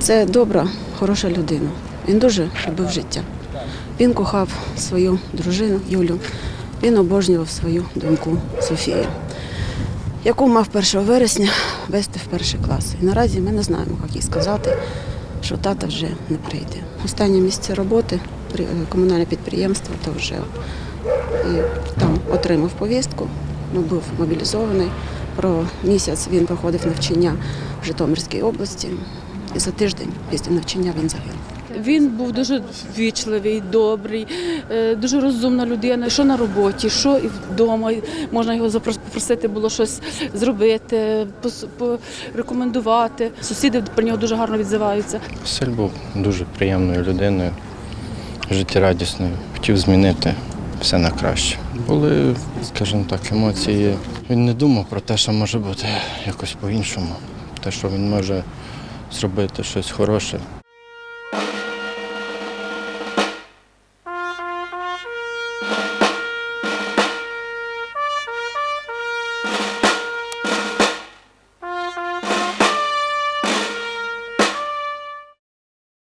Це добра, хороша людина. Він дуже любив життя. Він кохав свою дружину Юлю. Він обожнював свою доньку Софію, яку мав 1 вересня вести в перший клас. І наразі ми не знаємо, як їй сказати, що тата вже не прийде. Останнє місце роботи е, комунальне підприємство, то вже і там отримав повістку, ну, був мобілізований. Про місяць він проходив навчання в Житомирській області, і за тиждень після навчання він загинув. Він був дуже ввічливий, добрий, е, дуже розумна людина. Що на роботі, що і вдома. Можна його запрос- попросити було щось зробити, порекомендувати. Сусіди про нього дуже гарно відзиваються. Василь був дуже приємною людиною, життєрадісною, хотів змінити все на краще. Були, скажімо так, емоції. Він не думав про те, що може бути якось по-іншому. Те, що він може зробити щось хороше.